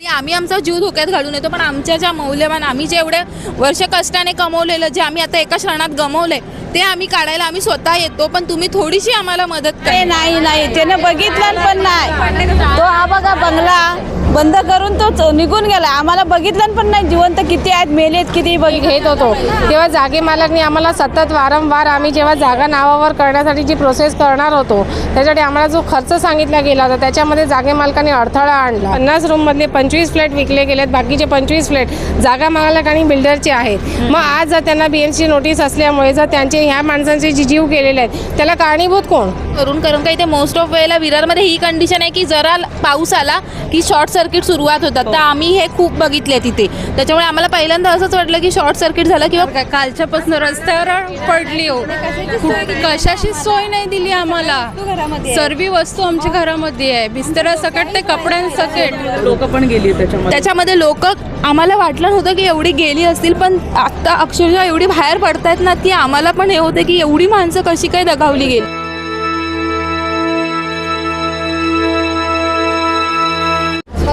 तरी आम्ही आमचा जीव धोक्यात घालून येतो पण आमच्या ज्या मौल्यवान आम्ही जे एवढे वर्ष कष्टाने कमवलेलं जे आम्ही आता एका क्षणात गमवलंय ते आम्ही काढायला आम्ही स्वतः येतो पण तुम्ही थोडीशी आम्हाला मदत करा. नाही नाही नाही त्याने बघितलं पण नाही. तो हा बघा बंगला. बंद करून तो निघून गेला. आम्हाला बघितलं पण नाही. जिवंत किती आहेत मेलेत किती बघ घेत होतो तेव्हा जागे मालकनी आम्हाला सतत वारंवार आम्ही जेव्हा जागा नावावर करण्यासाठी जी प्रोसेस करणार होतो त्यासाठी आम्हाला जो खर्च सांगितला गेला होता त्याच्यामध्ये जागे मालकाने अडथळा आणला. पन्नास रूममधले पंचवीस फ्लॅट विकले गेलेत बाकीचे पंचवीस फ्लॅट जागा मालक आणि बिल्डरचे आहेत. मग आज जर त्यांना बी ची नोटीस असल्यामुळे जर त्यांचे ह्या माणसांचे जे जीव गेलेले आहेत त्याला कारणीभूत कोण? करून करून काही ते मोस्ट ऑफ वेळेला विरारमध्ये ही कंडिशन आहे की जरा पाऊस आला की शॉर्ट सर्किट सुरुवात होतात. तर आम्ही हे खूप बघितले तिथे. त्याच्यामुळे आम्हाला पहिल्यांदा असंच वाटलं की शॉर्ट सर्किट झालं किंवा कालच्यापासून रस्त्यावर पडली हो. खूप कशाची सोय नाही दिली आम्हाला. सर्व वस्तू आमच्या घरामध्ये आहे. बिस्तरा सकट ते कपड्यांसकट लोक पण गेली त्याच्यामध्ये. त्याच्यामध्ये लोक आम्हाला वाटलं नव्हतं की एवढी गेली असतील पण आत्ता अक्षरशः एवढी बाहेर पडतायत ना ती आम्हाला पण हे होते की एवढी माणसं कशी काय दगावली गेली?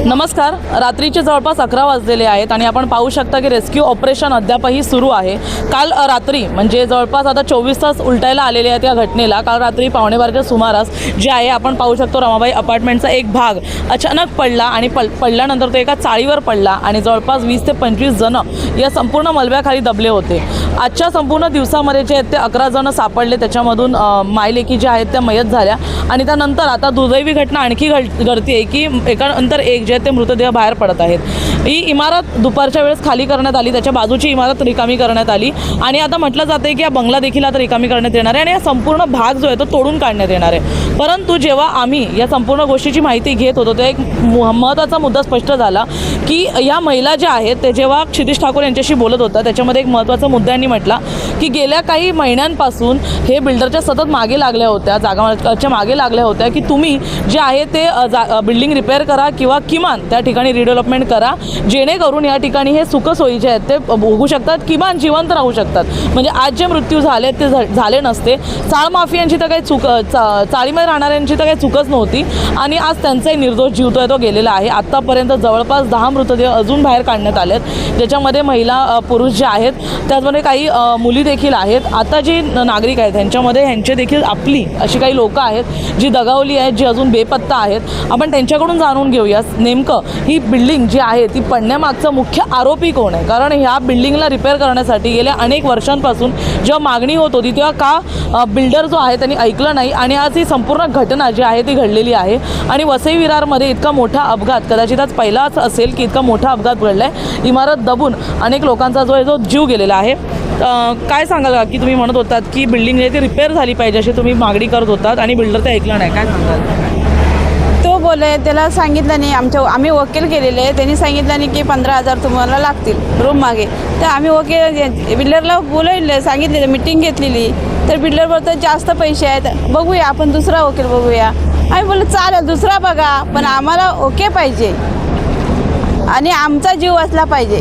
नमस्कार. रात्रीचे जवळपास अकरा वाजलेले आहेत आणि आपण पाहू शकता की रेस्क्यू ऑपरेशन अद्यापही सुरू आहे. काल रात्री म्हणजे जवळपास आता चोवीस तास उलटायला आलेले आहेत या घटनेला. काल रात्री पावणेबारच्या सुमारास जे आहे आपण पाहू शकतो रमाबाई अपार्टमेंटचा एक भाग अचानक पडला आणि पल पडल्यानंतर तो एका चाळीवर पडला आणि जवळपास वीस ते पंचवीस जणं या संपूर्ण मलब्याखाली दबले होते. आजच्या संपूर्ण दिवसामध्ये जे आहेत ते अकरा जणं सापडले. त्याच्यामधून मायलेकी ज्या आहेत त्या मयत झाल्या आणि त्यानंतर आता दुर्दैवी घटना आणखी घड घडते आहे की एकानंतर एक जे आहेत ते मृतदेह बाहेर पडत आहेत. ही इमारत दुपारच्या वेळेस खाली करण्यात आली त्याच्या बाजूची इमारत रिकामी करण्यात आली. आणि आता म्हटलं जाते की या बंगला देखील आता रिकामी करण्यात येणार आहे आणि हा संपूर्ण भाग जो आहे तो तोडून काढण्यात येणार आहे. परंतु जेव्हा आम्ही या संपूर्ण गोष्टीची माहिती घेत होतो तेव्हा एक महत्त्वाचा मुद्दा स्पष्ट झाला की या महिला ज्या आहेत ते जेव्हा क्षितिश ठाकूर यांच्याशी बोलत होता त्याच्यामध्ये एक महत्त्वाचा मुद्दा यांनी म्हटला की गेल्या काही महिन्यांपासून हे बिल्डरच्या सतत मागे लागल्या होत्या जागा मागे लागल्या होत्या की तुम्ही जे आहे ते जा बिल्डिंग रिपेअर करा किंवा किमान त्या ठिकाणी रिडेव्हलपमेंट करा. जेणेकरून या ठिकाणी हे सुखसोयी जे आहेत ते बघू शकतात किमान जिवंत राहू शकतात. म्हणजे आज जे मृत्यू झाले ते झाले नसते. चाळ माफियांची तर काही चुक चा चाळीमध्ये राहणाऱ्यांची तर काही चुकच नव्हती. आणि आज त्यांचाही निर्दोष जीव तो आहे तो गेलेला आहे. आत्तापर्यंत जवळपास दहा मृतदेह अजून बाहेर काढण्यात आले आहेत. ज्याच्यामध्ये महिला पुरुष जे आहेत त्याचमध्ये काही मुली देखील आहेत. आता जी नागरिक आहेत त्यांच्यामध्ये ह्यांचे देखील आपली अशी काही लोकं आहेत जी दगावली आहेत जी अजून बेपत्ता आहेत. आपण त्यांच्याकडून जाणून घेऊया नेमकं ही बिल्डिंग जी आहे ती पडण्यामागचा मुख्य आरोपी कोण आहे? कारण ह्या बिल्डिंगला रिपेअर करण्यासाठी गेल्या अनेक वर्षांपासून जेव्हा मागणी होत होती तेव्हा का बिल्डर जो आहे त्यांनी ऐकलं नाही आणि आज ही संपूर्ण घटना जी आहे ती घडलेली आहे. आणि वसई विरारमध्ये इतका मोठा अपघात कदाचित आज पहिलाच असेल की इतका मोठा अपघात घडला आहे इमारत दबून अनेक लोकांचा जो आहे जो जीव गेलेला आहे. काय सांगाल का की तुम्ही म्हणत होतात की बिल्डिंग आहे ती रिपेअर झाली पाहिजे अशी तुम्ही मागणी करत होतात आणि बिल्डर ते ऐकलं नाही. काय सांगाल? तो बोले त्याला सांगितलं नाही आमच्या आम्ही वकील केलेले त्यांनी सांगितलं नाही की पंधरा हजार तुम्हाला लागतील रूम मागे. तर आम्ही वकील बिल्डरला बोलवले सांगितलेलं मिटिंग घेतलेली. तर बिल्डर बोलतो जास्त पैसे आहेत. बघूया आपण दुसरा वकील बघूया. आम्ही बोललो चालेल दुसरा बघा पण आम्हाला ओके पाहिजे. आणि आमचा जीव वाचला पाहिजे.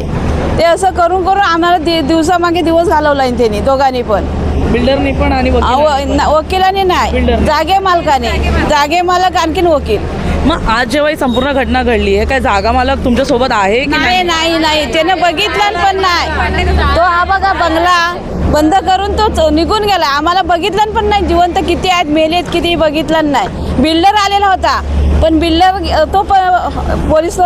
ते असं करून करून आम्हाला दि दिवसामागे दिवस घालवला त्यांनी दोघांनी पण. बिल्डरनी पण आणि वकिलांनी नाही. जागे मालकाने. जागे मालक आणखीन वकील. मग आज जेव्हा ही संपूर्ण घटना घडली आहे काय जागा मालक तुमच्यासोबत आहे की नाही नाही? नाही त्याने बघितलं पण नाही. तो हा बघा बंगला बंद करून तो च- निघून गेला. आम्हाला बघितलं पण नाही. जिवंत किती आहेत मेलेत किती बघितलं नाही. बिल्डर आलेला होता. पण बिल्डर तो प- पोलीस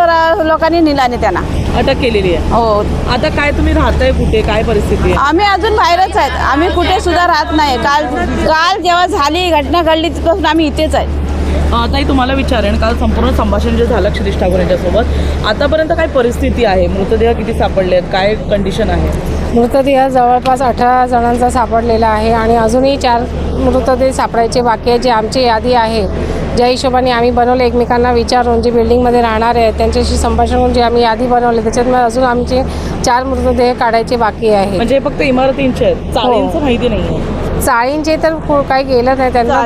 लोकांनी नेला त्यांना. अटक केलेली आहे. हो. आता काय तुम्ही राहताय कुठे? काय परिस्थिती आहे? आम्ही अजून बाहेरच आहेत. आम्ही कुठे सुद्धा राहत नाही. काल काल जेव्हा झाली घटना घडली तिथपासून आम्ही इथेच आहे ताई तुम्हाला विचारेन काल संपूर्ण संभाषण जे झालं क्षितिश ठाकूर यांच्यासोबत आतापर्यंत काय परिस्थिती आहे? मृतदेह किती सापडले आहेत? काय कंडिशन आहे? मृतदेह जवळपास अठरा जणांचा सापडलेला आहे आणि अजूनही चार मृतदेह सापडायचे बाकी आहे जी आमची यादी आहे. ज्या हिशोबाने आम्ही बनवले एकमेकांना विचारून जे बिल्डिंगमध्ये राहणारे आहेत त्यांच्याशी संभाषण करून जी आम्ही यादी बनवली त्याच्यात अजून आमचे चार मृतदेह काढायचे बाकी आहे. म्हणजे हे फक्त इमारतींचे आहेत. चाळींचं माहिती नाही आहे चाळींचे तर काही गेलं नाही त्यांना.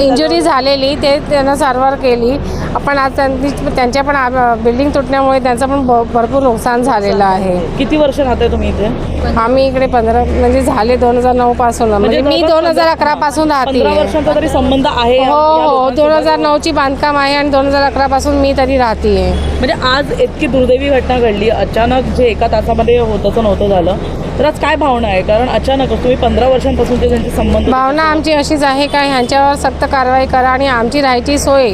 इंजुरी झालेली ते त्यांना सारवार केली. आपण आज त्यांनी त्यांच्या पण बिल्डिंग तुटण्यामुळे त्यांचं पण भरपूर नुकसान झालेलं आहे. किती वर्ष राहताय तुम्ही इथे? आम्ही इकडे पंधरा म्हणजे झाले दोन हजार नऊ पासून. म्हणजे मी जवळपास दोन हजार अकरा पासून राहते. संबंध आहे हो हो लोकांसोबत? दोन हजार नऊची बांधकाम आहे आणि दोन हजार अकरा पासून मी तरी राहते म्हणजे आज इतकी दुर्दैवी घटना घडली. अचानक जे एका तासामध्ये होतं नव्हतं झालं. तर आज काय भावना आहे? कारण अचानक तुम्ही पंधरा वर्षांपासूनचे त्यांचे संबंध भावना आमची अशीच आहे का ह्यांच्यावर सक्त कारवाई करा आणि आमची राहायची सोय.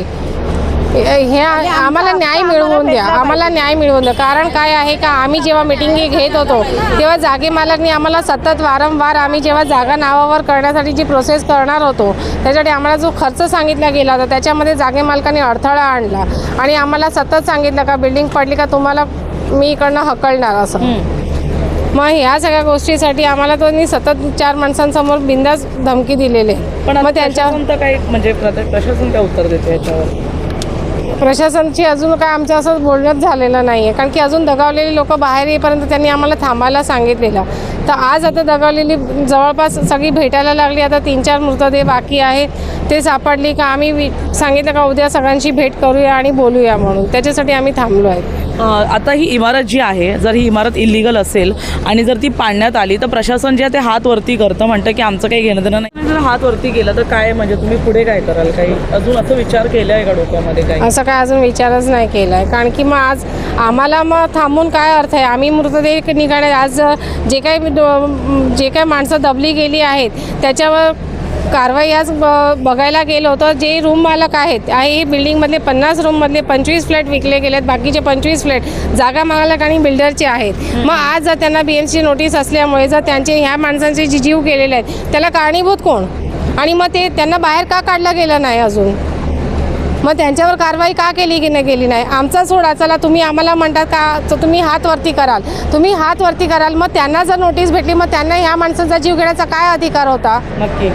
हे आम्हाला न्याय मिळवून द्या. आम्हाला न्याय मिळवून द्या. कारण काय आहे का आम्ही जेव्हा मिटिंग घेत होतो तेव्हा जागे मालकनी आम्हाला सतत वारंवार आम्ही जेव्हा जागा नावावर करण्यासाठी जी प्रोसेस करणार होतो त्याच्यासाठी आम्हाला जो खर्च सांगितला गेला होता त्याच्यामध्ये जागे मालकाने अडथळा आणला. आणि आम्हाला सतत सांगितलं का बिल्डिंग पडली का तुम्हाला मी इकडनं हकलणार असं. मग ह्या सगळ्या गोष्टीसाठी आम्हाला त्यांनी सतत चार माणसांसमोर बिंदास धमकी दिलेली. पण मग त्यांच्या काही म्हणजे प्रशासन काय उत्तर देते याच्यावर? प्रशासनची अजून काय आमचं असं बोलणंच झालेलं नाही आहे कारण की अजून दगावलेली लोक बाहेर येईपर्यंत त्यांनी आम्हाला थांबायला सांगितलेलं. तर आज आता दगावलेली जवळपास सगळी भेटायला लागली. आता तीन चार मृतदेह बाकी आहेत. ते सापडली का आम्ही सांगितलं का उद्या सगळ्यांची भेट करूया आणि बोलूया म्हणून. त्याच्यासाठी आम्ही थांबलो आहे. आता ही इमारत जी आहे जर ही इमारत इलिगल असेल आणि जर ती पाडण्यात आली तर प्रशासन जे आहे ते हात वरती करतं. म्हणतं की आमचं काही घेणं देणं नाही. जर हात वरती गेलं तर काय म्हणजे तुम्ही पुढे काय कराल? काही अजून असं विचार केला आहे का डोक्यामध्ये काही? असं काय अजून विचारच नाही केला आहे कारण की मग आज आम्हाला मग थांबून काय अर्थ आहे? आम्ही मृतदेह निघाले. आज जे काही दो- जे काही माणसं दबली गेली आहेत त्याच्यावर कारवाई आज बघायला गेलो होतो जे रूम मालक आहेत आहे बिल्डिंगमधले पन्नास रूममधले पंचवीस फ्लॅट विकले गेलेत बाकीचे पंचवीस फ्लॅट जागा मालक आणि बिल्डरचे आहेत. मग आज जर त्यांना बी एमची नोटीस असल्यामुळे जर त्यांचे ह्या माणसांचे जे जीव गेलेले आहेत त्याला कारणीभूत कोण? आणि मग ते त्यांना बाहेर का काढलं गेलं नाही अजून? मग त्यांच्यावर कारवाई का केली की नाही केली नाही? आमचा सोडा चला तुम्ही आम्हाला म्हणतात का तर तुम्ही हात वरती कराल. तुम्ही हात वरती कराल मग त्यांना जर नोटीस भेटली मग त्यांना ह्या माणसांचा जीव घेण्याचा काय अधिकार होता? नक्की.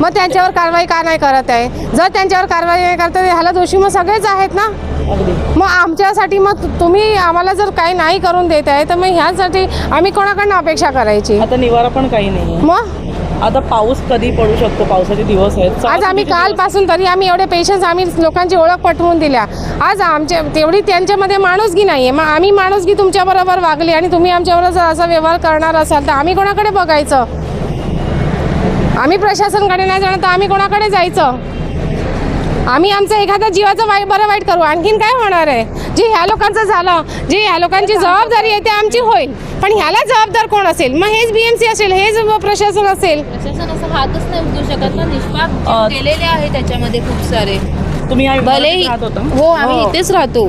मग त्यांच्यावर कारवाई का नाही करत आहे? जर त्यांच्यावर कारवाई नाही करत ह्याला दोषी मग सगळेच आहेत ना? मग आमच्यासाठी मग तुम्ही आम्हाला जर काही नाही करून देत आहे तर मग ह्यासाठी आम्ही कोणाकडनं अपेक्षा करायची? आता निवारा पण काही नाही मग? आता पाऊस कधी पडू शकतो? पावसाचे दिवस आहेत. आज आम्ही कालपासून तरी आम्ही एवढे पेशन्स आम्ही लोकांची ओळख पटवून दिल्या. आज आमच्या तेवढी त्यांच्यामध्ये माणुसकी नाही आहे मग आम्ही माणुसकी तुमच्याबरोबर वागली आणि तुम्ही आमच्याबरोबर जर असा व्यवहार करणार असाल तर आम्ही कोणाकडे बघायचं? आम्ही प्रशासनकडे नाही जाणार तर आम्ही कोणाकडे जायचं? आम्ही आमचं एखाद्या जीवाचं वाईट बरं वाईट करू. आणखीन काय होणार आहे? जे ह्या लोकांचं झालं जे ह्या लोकांची जबाबदारी आहे ते आमची होईल. पण ह्याला जबाबदार कोण असेल? मग हेच बी एम सी असेल हेच प्रशासन असेल. प्रशासन असं हातच नाही उचलू शकत ना निष्पाप अ, गेलेले आहे त्याच्यामध्ये खूप सारे. तुम्ही या भले इमारतीत राहत होता हो आम्ही इथेच राहतो.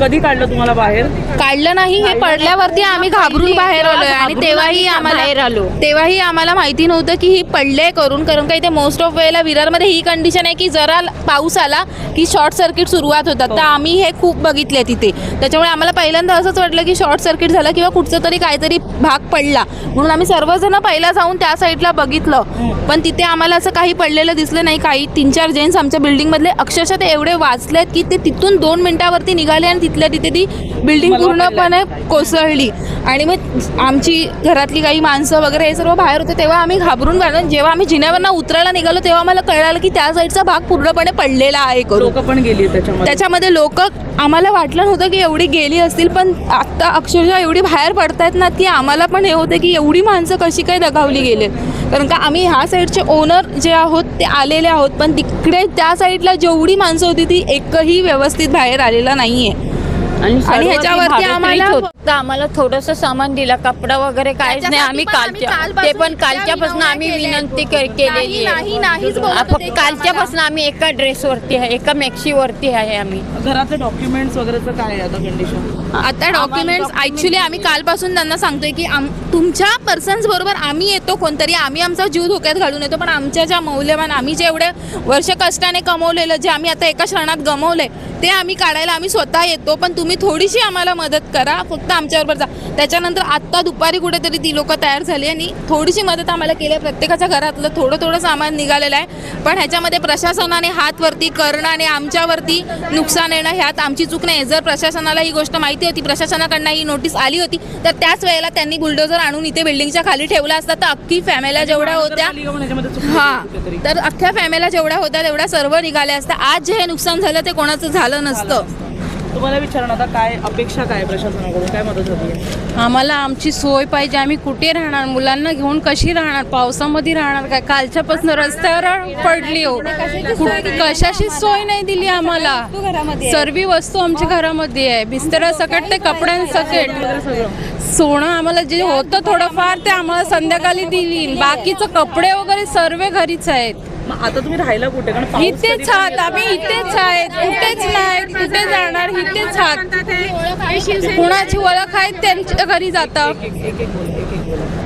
कधी काढलं तुम्हाला बाहेर? काढलं नाही हे पडल्यावरती आम्ही घाबरून बाहेर आलोय आणि तेव्हाही आम्हाला तेव्हाही आम्हाला माहिती नव्हतं की ही पडले करून कारण का इथे मोस्ट ऑफ वेळेला विरारमध्ये ही कंडिशन आहे की जरा पाऊस आला की शॉर्ट सर्किट सुरुवात होतात. तर आम्ही हे खूप बघितले तिथे. त्याच्यामुळे आम्हाला पहिल्यांदा असंच वाटलं की शॉर्ट सर्किट झालं किंवा कुठचं तरी काहीतरी भाग पडला. म्हणून आम्ही सर्वजण पहिला जाऊन त्या साईडला बघितलं. पण तिथे आम्हाला असं काही पडलेलं दिसलं नाही. काही तीन चार जेंट्स आमच्या बिल्डिंगमधले अक्षरशः ते एवढे वाचलेत की ते तिथून दोन मिनिटावरती निघाले आणि तिथल्या तिथे ती बिल्डिंग पूर्णपणे कोसळली. आणि मग आमची घरातली काही माणसं वगैरे हे सर्व बाहेर होते तेव्हा आम्ही घाबरून गेलो जेव्हा आम्ही जिन्यावरनं उतरायला निघालो तेव्हा आम्हाला कळालं की त्या साईडचा भाग पूर्णपणे पडलेला आहे लोक पण गेली त्याच्यामध्ये. त्याच्यामध्ये लोक आम्हाला वाटलं नव्हतं की एवढी गेली असतील पण आत्ता अक्षरशः एवढी बाहेर पडतायत ना की आम्हाला पण हे होते की एवढी माणसं कशी काय दगावली गेले कारण का आम्ही ह्या साईडचे ओनर जे आहोत ते आलेले आहोत पण तिकडे त्या साईडला जेवढी माणसं होती ती एकही व्यवस्थित बाहेर आलेला नाही आहे आणि ह्याच्यावरती आम्हाला आम्हाला थोडंसं सामान दिला कपडा वगैरे काहीच नाही. आम्ही कालच्या ते पण कालच्यापासून आम्ही विनंती केलेली आहे. कालच्यापासून आम्ही एका ड्रेसवरती आहे एका मॅक्सीवरती आहे आम्ही. घरातले डॉक्युमेंट्स वगैरेचं काय आता कंडिशन आता डॉक्युमेंट्स ॲक्च्युली आम्ही कालपासून त्यांना सांगतोय की आम तुमच्या पर्सन्स बरोबर आम्ही येतो कोणतरी आम्ही आमचा जीव धोक्यात घालून येतो पण आमच्या ज्या मौल्यवान आम्ही जे एवढे वर्ष कष्टाने कमवलेलं जे आम्ही आता एका क्षणात गमवलंय ते आम्ही काढायला आम्ही स्वतः येतो पण तुम्ही तुम्ही थोडीशी आम्हाला मदत करा फक्त आमच्याबरोबर जा. त्याच्यानंतर आत्ता दुपारी कुठेतरी ती लोक तयार झाली आणि थोडीशी मदत आम्हाला केली आहे. प्रत्येकाच्या घरातलं थोडं थोडं सामान निघालेलं आहे. पण ह्याच्यामध्ये प्रशासनाने हात वरती करणं आणि आमच्यावरती नुकसान येणं ह्यात आमची चूक नाही. जर प्रशासनाला ही गोष्ट माहिती होती प्रशासनाकडनं ही नोटीस आली होती तर त्याच वेळेला त्यांनी बुलडोजर आणून इथे बिल्डिंगच्या खाली ठेवला असता. तर अख्खी फॅमिल्या जेवढ्या होत्या हा. तर अख्ख्या फॅमिल्या जेवढ्या होत्या तेवढ्या सर्व निघाल्या असत्या. आज जे हे नुकसान झालं ते कोणाचं झालं नसतं. तुम्हाला विचारणं आता काय अपेक्षा काय प्रशासनाकडून? काय मदत आहे? आम्हाला आमची सोय पाहिजे. आम्ही कुठे राहणार? मुलांना घेऊन कशी राहणार? पावसामध्ये राहणार काय? कालच्यापासून रस्त्यावर पडली हो. कुठ- कशाची सोय नाही दिली आम्हाला. सर्व वस्तू आमच्या घरामध्ये आहे. बिस्तरा सकट ते कपड्यांसकट सोनं आम्हाला जे होतं थोडंफार ते आम्हाला संध्याकाळी दिली. बाकीचं कपडे वगैरे सर्व घरीच आहेत. मग आता तुम्ही राहायला कुठे? कारण पाऊस इथेच कधी आहात पण आम्ही इथेच आहेत कुठेच नाही कुठे जाणार इथेच आहात. कुणाची ओळख आहे त्यांच्या घरी जाता.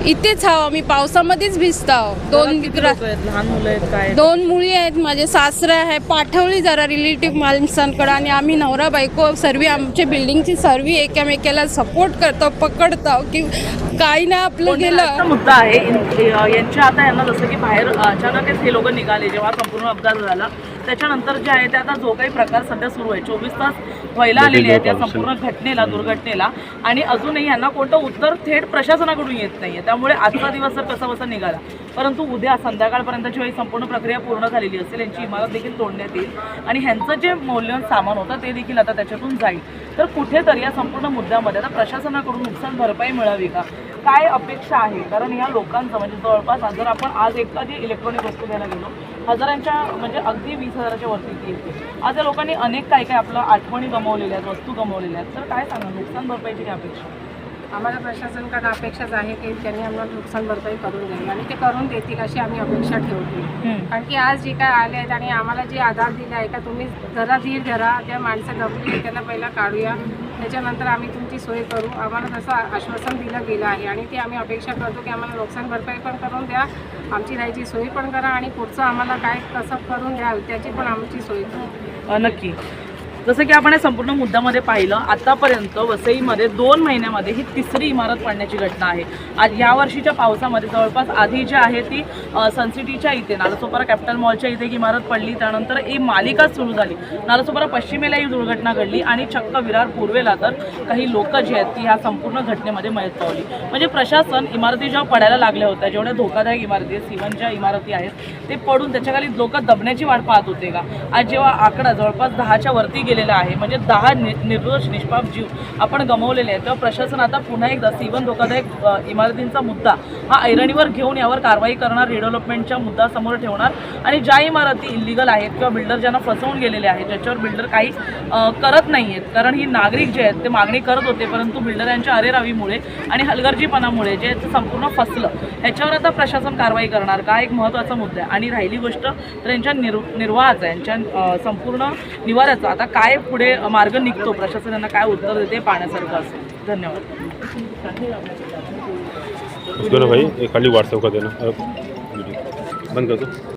इथेच आहो आम्ही पावसामध्येच भिजतो दोन किती लोकं आहेत? लहान मुलं आहेत काय? दोन मुली आहेत माझे सासरे आहे पाठवली जरा रिलेटिव्ह माणसांकडे आणि आम्ही नवरा बायको सर्व आमच्या बिल्डिंगची सर्व एकामेकाला सपोर्ट करतो पकडतो की काही नाही आपलं असा गेलं. मुद्दा आहे? इन- यांच्या आता यांना जसं की बाहेर अचानकच हे लोक निघाले जेव्हा संपूर्ण अपघात झाला. त्याच्यानंतर जे आहे ते आता जो काही प्रकार सध्या सुरू आहे. चोवीस तास व्हायला आलेले आहेत या संपूर्ण घटनेला दुर्घटनेला. आणि अजूनही यांना कोणतं उत्तर थेट प्रशासनाकडून येत नाहीये. त्यामुळे आजचा दिवस तर कसा बसा निघाला परंतु उद्या संध्याकाळपर्यंतची ही संपूर्ण प्रक्रिया पूर्ण झालेली असेल यांची इमारत देखील तोडण्यात येईल. आणि ह्यांचं जे मौल्यवान सामान होतं ते देखील आता त्याच्यातून जाईल. तर कुठेतरी या संपूर्ण मुद्द्यामध्ये आता प्रशासनाकडून नुकसान भरपाई मिळावी का? काय अपेक्षा आहे? कारण या लोकांचं म्हणजे जवळपास आज जर आपण आज एखादी इलेक्ट्रॉनिक वस्तू घ्यायला गेलो हजारांच्या म्हणजे अगदी वीस हजाराच्या वरती ती येते. आज या लोकांनी अनेक काय काय आपलं आठवणी गमावलेल्या आहेत वस्तू गमावलेल्या आहेत. तर काय सांगा नुकसान भरपाईची काय अपेक्षा आम्हाला प्रशासनाकडे अपेक्षाच आहे की त्यांनी आम्हाला नुकसान भरपाई करून द्यावी आणि ते करून देतील अशी आम्ही अपेक्षा ठेवतो कारण की आज जे काय आले आहेत आणि आम्हाला जे आधार दिले आहे का तुम्ही जरा धीर धरा त्या माणसं दबली त्यांना पहिला काढूया. त्याच्यानंतर आम्ही तुमची सोय करू. आम्हाला तसं आश्वासन दिलं गेलं आहे आणि ते आम्ही अपेक्षा करतो की आम्हाला नुकसान भरपाई पण करून द्या. आमची राहायची सोय पण करा आणि पुढचं आम्हाला काय कसं करून द्या त्याची पण आमची सोय करा. नक्की. जसं की आपण या संपूर्ण मुद्द्यामध्ये पाहिलं आतापर्यंत वसईमध्ये दोन महिन्यामध्ये ही तिसरी इमारत पडण्याची घटना आहे. आज या वर्षीच्या पावसामध्ये जवळपास आधी जी आहे ती सनसिटीच्या इथे नालासोपारा कॅपिटल मॉलच्या इथे एक इमारत पडली. त्यानंतर ही मालिकाच सुरू झाली. नालासोपारा पश्चिमेला ही दुर्घटना घडली आणि चक्क विरार पूर्वेला तर काही लोक जी आहेत ती ह्या संपूर्ण घटनेमध्ये मदत पावली. म्हणजे प्रशासन इमारती जेव्हा पडायला लागल्या होत्या जेवढ्या धोकादायक इमारती आहेत सिवनच्या इमारती आहेत ते पडून त्याच्याखाली लोक दबण्याची वाट पाहत होते का? आज जेव्हा आकडा जवळपास दहाच्या वरती गेलेला आहे. म्हणजे दहा नि निर्दोष निष्पाप जीव आपण गमावलेले आहेत. तेव्हा प्रशासन आता पुन्हा एकदा सीवन धोकादायक इमारतींचा मुद्दा हा ऐरणीवर घेऊन यावर कारवाई करणार रिडेव्हलपमेंटच्या मुद्दा समोर ठेवणार आणि ज्या इमारती इलिगल आहेत किंवा बिल्डर ज्यांना फसवून गेलेले आहेत ज्याच्यावर बिल्डर काही करत नाही आहेत कारण ही नागरिक जे आहेत ते मागणी करत होते परंतु बिल्डर यांच्या अरेरावीमुळे आणि हलगर्जीपणामुळे जे संपूर्ण फसलं. ह्याच्यावर आता प्रशासन कारवाई करणार. का? एक महत्त्वाचा मुद्दा आहे. आणि राहिली गोष्ट तर यांच्या निर् निर्वाहाचा यांच्या संपूर्ण निवाऱ्याचा. आता काय काय पुढे मार्ग निघतो? प्रशासन यांना काय उत्तर देते? पाहण्यासारखं असेल धन्यवाद. उसको भाई ये खाली व्हाट्सएप का देना बंद कर दो